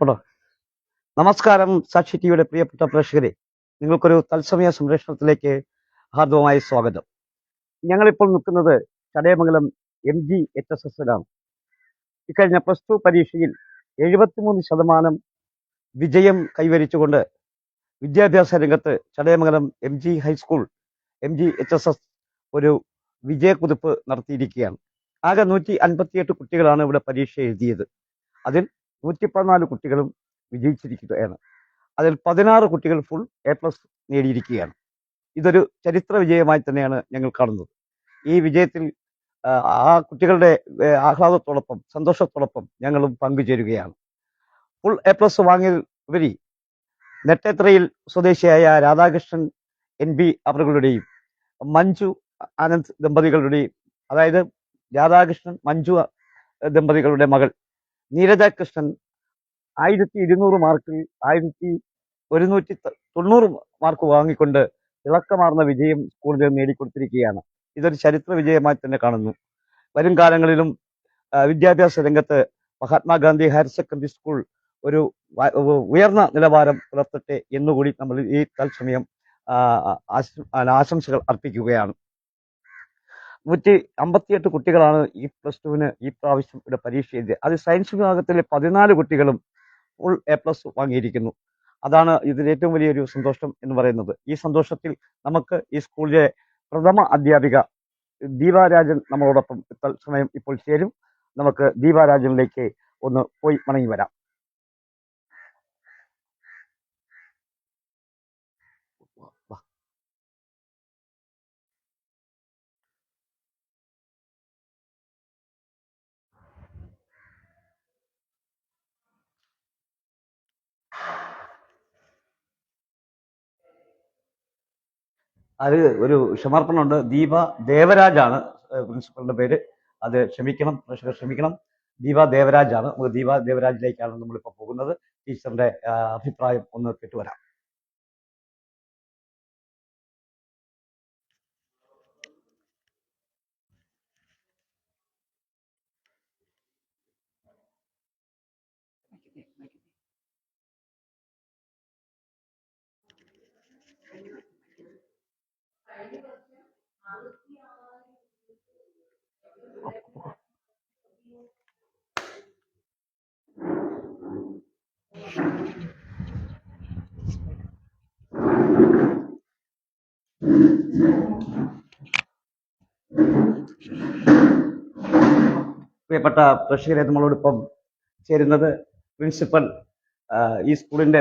Photo നമസ്കാരം സാക്ഷി ടിവിയുടെ പ്രിയപ്പെട്ട പ്രേക്ഷകരെ. നിങ്ങൾക്കൊരു തത്സമയ സംരക്ഷണത്തിലേക്ക് ഹാർദവമായ സ്വാഗതം. ഞങ്ങളിപ്പോൾ നിൽക്കുന്നത് Chadayamangalam M G H S എസിലാണ് ഇക്കഴിഞ്ഞ പ്ലസ് ടു പരീക്ഷയിൽ എഴുപത്തിമൂന്ന് ശതമാനം വിജയം കൈവരിച്ചുകൊണ്ട് വിദ്യാഭ്യാസ രംഗത്ത് Chadayamangalam M G high school M G H S S ഒരു വിജയക്കുതിപ്പ് നടത്തിയിരിക്കുകയാണ്. ആകെ നൂറ്റി അൻപത്തിയെട്ട് കുട്ടികളാണ് ഇവിടെ പരീക്ഷ എഴുതിയത്. അതിൽ നൂറ്റിപ്പതിനാല് കുട്ടികളും വിജയിച്ചിരിക്കുകയാണ് അതിൽ പതിനാറ് കുട്ടികൾ ഫുൾ എ പ്ലസ് നേടിയിരിക്കുകയാണ്. ഇതൊരു ചരിത്ര വിജയമായി തന്നെയാണ് ഞങ്ങൾ കാണുന്നത്. ഈ വിജയത്തിൽ ആ കുട്ടികളുടെ ആഹ്ലാദത്തോടൊപ്പം സന്തോഷത്തോടൊപ്പം ഞങ്ങളും പങ്കുചേരുകയാണ്. ഫുൾ എ പ്ലസ് വാങ്ങിയ ഉപരി നെട്ടേത്രയിൽ സ്വദേശിയായ രാധാകൃഷ്ണൻ എൻ ബി അവരുടെയും മഞ്ജു ആനന്ദ് ദമ്പതികളുടെയും അതായത് രാധാകൃഷ്ണൻ മഞ്ജു ദമ്പതികളുടെ മകൾ നീരജ കൃഷ്ണൻ ആയിരത്തി ഇരുന്നൂറ് മാർക്കിൽ ആയിരത്തി ഒരുന്നൂറ്റി തൊണ്ണൂറ് മാർക്ക് വാങ്ങിക്കൊണ്ട് തിളക്കമാർന്ന വിജയം സ്കൂളിൽ നേടിക്കൊടുത്തിരിക്കുകയാണ്. ഇതൊരു ചരിത്ര വിജയമായി തന്നെ കാണുന്നു. വരും കാലങ്ങളിലും വിദ്യാഭ്യാസ രംഗത്ത് മഹാത്മാഗാന്ധി ഹയർ സെക്കൻഡറി സ്കൂൾ ഒരു ഉയർന്ന നിലവാരം പുലർത്തട്ടെ എന്നുകൂടി നമ്മൾ ഈ ആ, ആശംസകൾ അർപ്പിക്കുകയാണ്. നൂറ്റി അമ്പത്തിയെട്ട് കുട്ടികളാണ് ഈ പ്ലസ് ടുവിന് ഈ പ്രാവശ്യം ഇവിടെ പരീക്ഷ എഴുതിയത് അത് സയൻസ് വിഭാഗത്തിലെ പതിനാല് കുട്ടികളും ഫുൾ എ പ്ലസ് വാങ്ങിയിരിക്കുന്നു. അതാണ് ഇതിൽ ഏറ്റവും വലിയൊരു സന്തോഷം എന്ന് പറയുന്നത്. ഈ സന്തോഷത്തിൽ നമുക്ക് ഈ സ്കൂളിലെ പ്രഥമ അധ്യാപിക ദീപാരാജൻ നമ്മളോടൊപ്പം തത്സമയം ഇപ്പോൾ ചേരും. നമുക്ക് ദീപാരാജനിലേക്ക് ഒന്ന് പോയി മടങ്ങി വരാം. അത് ഒരു ക്ഷമാർപ്പണമുണ്ട്. ദീപ ദേവരാജാണ് പ്രിൻസിപ്പളിന്റെ പേര്. അത് ക്ഷമിക്കണം പ്രേക്ഷകർ ക്ഷമിക്കണം. ദീപ ദേവരാജാണ്. ദീപ ദേവരാജിലേക്കാണ് നമ്മളിപ്പോൾ പോകുന്നത്. ടീച്ചറിന്റെ അഭിപ്രായം ഒന്ന് കേട്ടുവരാം. പ്രിയപ്പെട്ട പ്രേക്ഷകരെ നമ്മളോടൊപ്പം ചേരുന്നത് പ്രിൻസിപ്പൽ ഈ സ്കൂളിന്റെ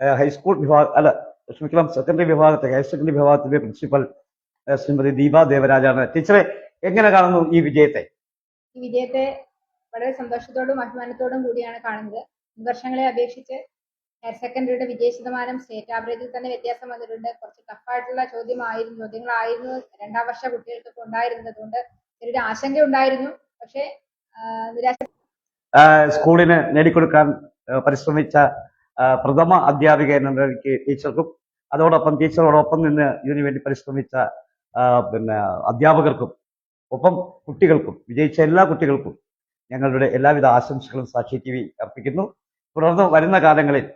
ആ, ഹൈസ്കൂൾ വിഭാഗ അല്ല ക്ഷമിക്കണം സെക്കൻഡറി വിഭാഗത്തെ ഹയർ സെക്കൻഡറി വിഭാഗത്തിന്റെ പ്രിൻസിപ്പൽ ശ്രീമതി ദീപ ദേവരാജാണ്. ടീച്ചറെ എങ്ങനെ കാണുന്നു ഈ വിജയത്തെ? ഈ വിജയത്തെ വളരെ സന്തോഷത്തോടും അഭിമാനത്തോടും കൂടിയാണ് കാണുന്നത്. വർഷങ്ങളെ അപേക്ഷിച്ച് ഹയർ സെക്കൻഡറിയുടെ വിജയ ശതമാനം സ്റ്റേറ്റ് ആവറേജിൽ തന്നെ വ്യത്യാസം വന്നിട്ടുണ്ട്. കുറച്ച് ടഫായിട്ടുള്ള ചോദ്യമായിരുന്നു ചോദ്യങ്ങളായിരുന്നു രണ്ടാം വർഷ കുട്ടികൾക്ക് ഉണ്ടായിരുന്നത് കൊണ്ട് ചെറിയൊരു ആശങ്ക ഉണ്ടായിരുന്നു. പക്ഷേ നിരാശ സ്കൂളിന് നേടിക്കൊടുക്കാൻ പരിശ്രമിച്ച പ്രഥമ അധ്യാപിക എന്ന നിലയ്ക്ക് ടീച്ചർക്കും അതോടൊപ്പം ടീച്ചറോടൊപ്പം നിന്ന് ഇതിനു വേണ്ടി പരിശ്രമിച്ച പിന്നെ അധ്യാപകർക്കും ഒപ്പം കുട്ടികൾക്കും വിജയിച്ച എല്ലാ കുട്ടികൾക്കും ഞങ്ങളുടെ എല്ലാവിധ ആശംസകളും സാക്ഷി ടി വി അർപ്പിക്കുന്നു. തുടർന്ന് വരുന്ന കാലങ്ങളിൽ